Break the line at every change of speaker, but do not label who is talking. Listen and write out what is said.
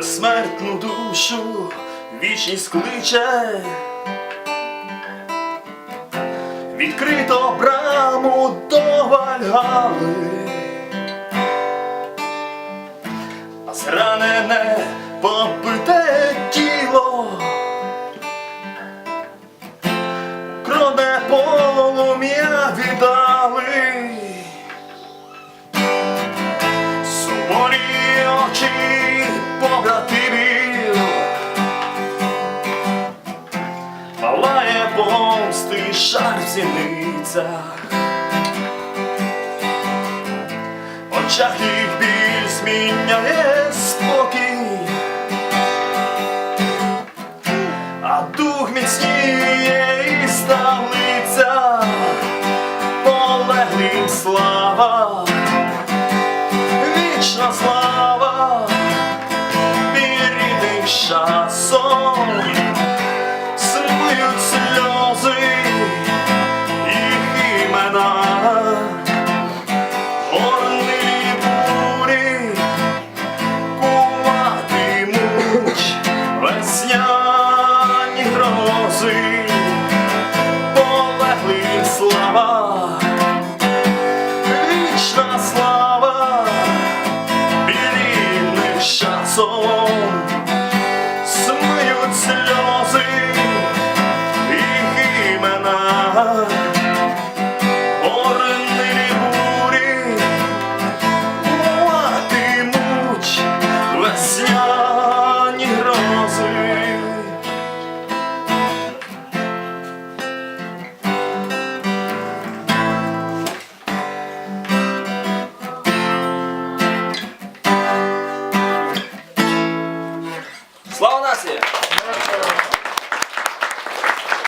безсмертну душу вічність кличе, відкрито браму до Вальгали, а зранене побите тіло. Кроне полум'я палає помсти шар в зіницях, очах їх біль зміняє спокій. А дух міцніє і ставниця, полеглим слава, вічна слава, вірний часом, Танцюють сльози їх імена, горні бурі. Слава нації!